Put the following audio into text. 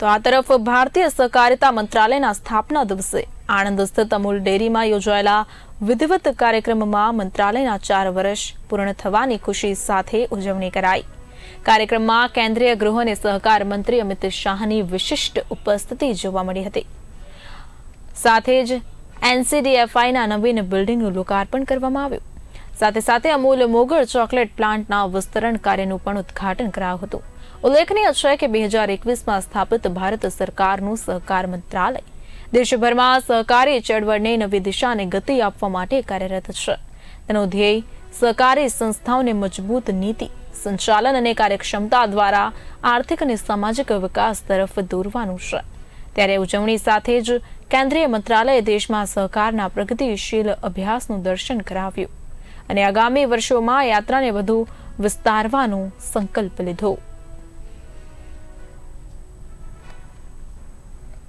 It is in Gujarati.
તો આ તરફ ભારતીય સહકારિતા મંત્રાલયના સ્થાપના દિવસે આણંદ સ્થિત અમૂલ ડેરીમાં યોજાયેલા વિધિવત કાર્યક્રમમાં મંત્રાલયના ચાર વર્ષ પૂર્ણ થવાની ખુશી સાથે ઉજવણી કરાઈ. કાર્યક્રમમાં કેન્દ્રીય ગૃહ અને સહકાર મંત્રી અમિત શાહની વિશિષ્ટ ઉપસ્થિતિ જોવા મળી હતી. સાથે જ એનસીડીએફઆઈના નવીન બિલ્ડિંગનું લોકાર્પણ કરવામાં આવ્યું. સાથે સાથે અમૂલ મોગળ ચોકલેટ પ્લાન્ટના વિસ્તરણ કાર્યનું પણ ઉદ્ઘાટન કરાયું હતું. ઉલ્લેખનીય છે કે બે હજાર એકવીસમાં સ્થાપિત ભારત સરકારનું સહકાર મંત્રાલય દેશભરમાં સહકારી ચળવળને નવી દિશાને ગતિ આપવા માટે કાર્યરત છે. તેનો ધ્યેય સહકારી સંસ્થાઓને મજબૂત નીતિ, સંચાલન અને કાર્યક્ષમતા દ્વારા આર્થિક અને સામાજિક વિકાસ તરફ દોરવાનું છે. ત્યારે ઉજવણી સાથે જ કેન્દ્રીય મંત્રાલયે દેશમાં સહકારના પ્રગતિશીલ અભ્યાસનું દર્શન કરાવ્યું. અને આગામી વર્ષોમાં યાત્રાને વધુ વિસ્તારવાનો સંકલ્પ લીધો.